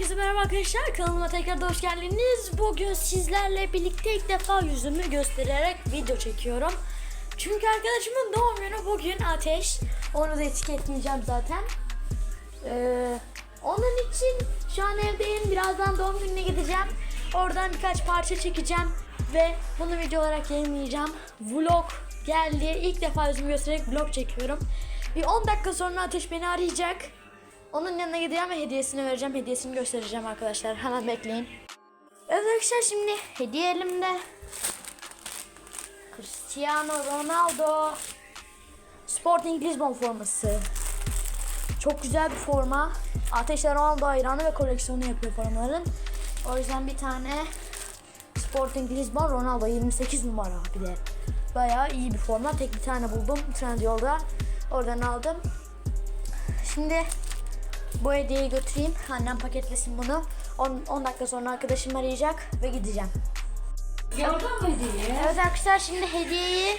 Herkese merhaba arkadaşlar. Kanalıma tekrar hoş geldiniz. Bugün sizlerle birlikte ilk defa yüzümü göstererek video çekiyorum. Çünkü arkadaşımın doğum günü bugün Ateş. Onu da etiketleyeceğim zaten. Ee, onun için şu an evdeyim. Birazdan doğum gününe gideceğim. Oradan birkaç parça çekeceğim. Ve bunu video olarak yayınlayacağım. Vlog geldi. İlk defa yüzümü göstererek vlog çekiyorum. Bir 10 dakika sonra Ateş beni arayacak. Onun yanına gideceğim ve hediyesini vereceğim. Hediyesini göstereceğim arkadaşlar. Hemen bekleyin. Evet arkadaşlar şimdi hediye elimde. Cristiano Ronaldo Sporting Lisbon forması. Çok güzel bir forma. Ateşler Ronaldo hayranı ve koleksiyonu yapıyor formaların. O yüzden bir tane Sporting Lisbon Ronaldo 28 numara bir de. Bayağı iyi bir forma. Tek bir tane buldum Trendyol'da. Oradan aldım. Şimdi bu hediyeyi götüreyim. Annem paketlesin bunu. 10 dakika sonra arkadaşım arayacak ve gideceğim. Gördün mü diye? Evet arkadaşlar şimdi hediyeyi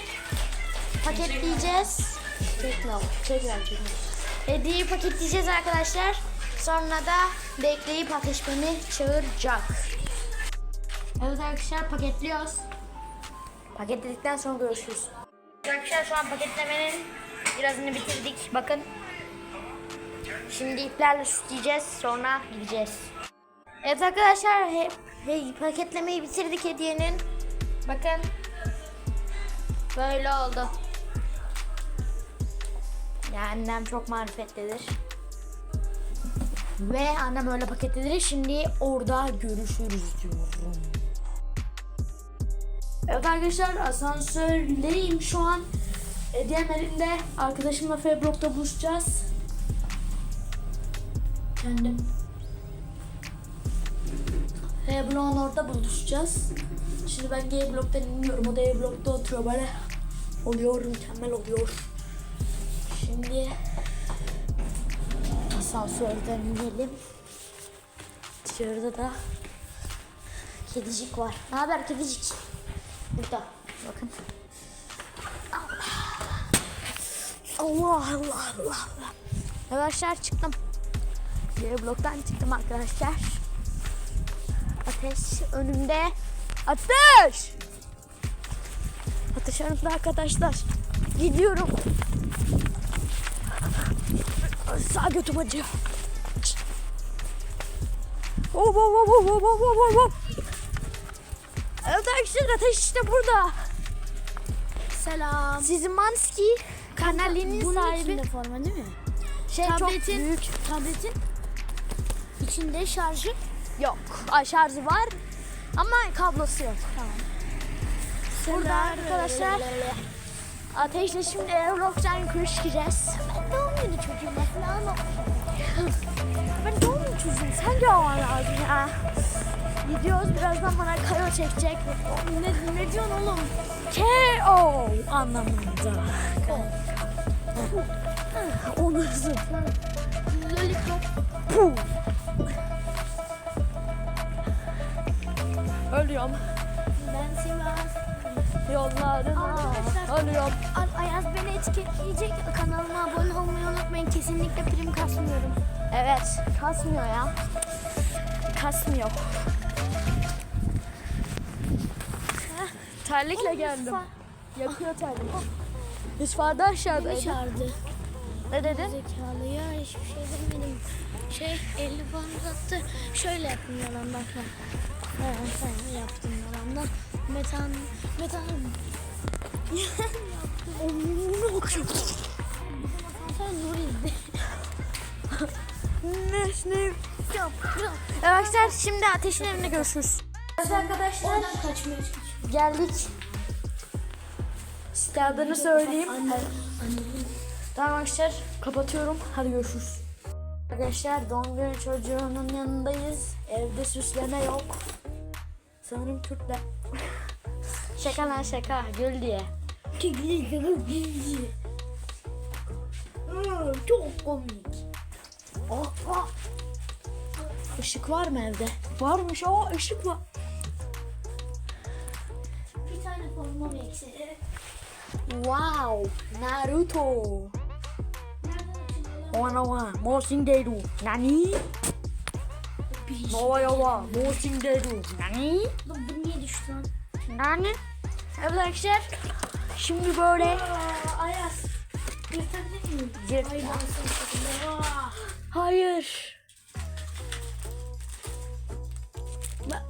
paketleyeceğiz. Tekrar, tekrar, tekrar. Hediyeyi paketleyeceğiz arkadaşlar. Sonra da bekleyip ateş beni çağıracak. Evet arkadaşlar paketliyoruz. Paketledikten sonra görüşürüz. Arkadaşlar şu an paketlemenin birazını bitirdik. Bakın. Şimdi iplerle süsleyeceğiz. Sonra gideceğiz. Evet arkadaşlar he, he- paketlemeyi bitirdik hediyenin. Bakın. Böyle oldu. Ya annem çok marifetlidir. Ve annem öyle paketledir. Şimdi orada görüşürüz diyorum. Evet arkadaşlar asansördeyim şu an. Hediyem elimde. Arkadaşımla F-Block'ta buluşacağız. Kendim. F-Block'un orada buluşacağız. Şimdi ben G bloktan iniyorum. O da E blokta oturuyor böyle. Oluyor, mükemmel oluyor. Şimdi asansörden inelim. Dışarıda da kedicik var. Ne haber kedicik? Burada. Bakın. Allah Allah Allah Allah. Arkadaşlar çıktım. Bloktan çıktım arkadaşlar. Ateş önümde. Ateş! Ateş önümde arkadaşlar. Gidiyorum. Sağ götüm acıyor. Hop hop hop hop hop hop hop hop. Evet arkadaşlar ateş işte burada. Selam. Sizin Manski kanalinin Bunun sahibi. forma değil mi? Şey çok Tabletin, büyük. tabletin içinde şarjı. Yok. Ay, şarjı var ama kablosu yok. Tamam. Burada arkadaşlar ateşle şimdi Aerof'tan yukarı çıkacağız. Ben doğum günü çocuğum mesela ama Ben doğum günü çocuğum. Sen de olman lazım ya. Gidiyoruz birazdan bana kayo çekecek. ne, ne diyorsun oğlum? K.O. anlamında. Onu hızlı. Lollipop. Puh. Ölüyorum. Ben Sivas. Yollarına ölüyorum. Ay- Ayaz beni etiketleyecek. Kanalıma abone olmayı unutmayın. Kesinlikle prim kasmıyorum. Evet, kasmıyor ya. Kasmıyor. Terlikle geldim. Yakıyor terlik. Biz farda aşağıdaydı. Beni çağırdı. Ne dedin? Zekalı ya hiçbir şey demedim. Şey elini falan uzattı. Şöyle yaptım yalandan. Ha. Ha, ha, yaptım yalandan. Metan, metan. Onu okuyor. Sen nur izle. Ne ne? Evet arkadaşlar şimdi ateşin evinde görüşürüz. Arkadaşlar Oradan kaçmaya geldik. Size adını söyleyeyim. Tamam arkadaşlar kapatıyorum. Hadi görüşürüz. Arkadaşlar doğum günü çocuğunun yanındayız. Evde süsleme yok. Sanırım Türkler. şaka lan şaka. Gül diye. Hmm, Çok komik. Oh, oh. Işık var mı evde? Varmış. O ışık var. Bir tane formam eksik. Wow. Naruto. Ona wa. Mosin Deru. Nani? Nova Yova. Mosin Dedu. Yani? Bu, niye düştü lan? Yani? Evet arkadaşlar. Şimdi böyle Aa, Ayaz. Yırtabilir miyim? Yırt. Ay. Hayır.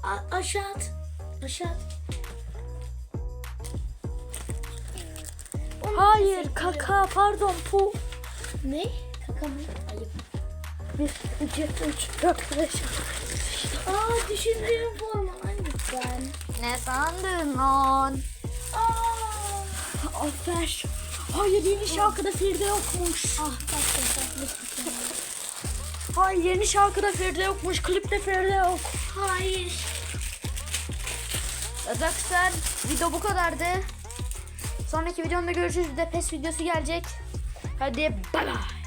A- aşağı at. Aşağı at. Hayır kaka pardon pu. Ne? Kaka mı? Ayıp. Bir, iki, üç, dört, beş. Aa düşündüğüm forma lütfen. Ne sandın lan? Aa. Afer. Hayır yeni şarkıda Feride yokmuş. Ah tatlım tatlım. Hayır yeni şarkıda Feride yokmuş. Klipte Feride yok. Hayır. Arkadaşlar video bu kadardı. Sonraki videomda görüşürüz. Bir de pes videosu gelecek. Hadi bay bay.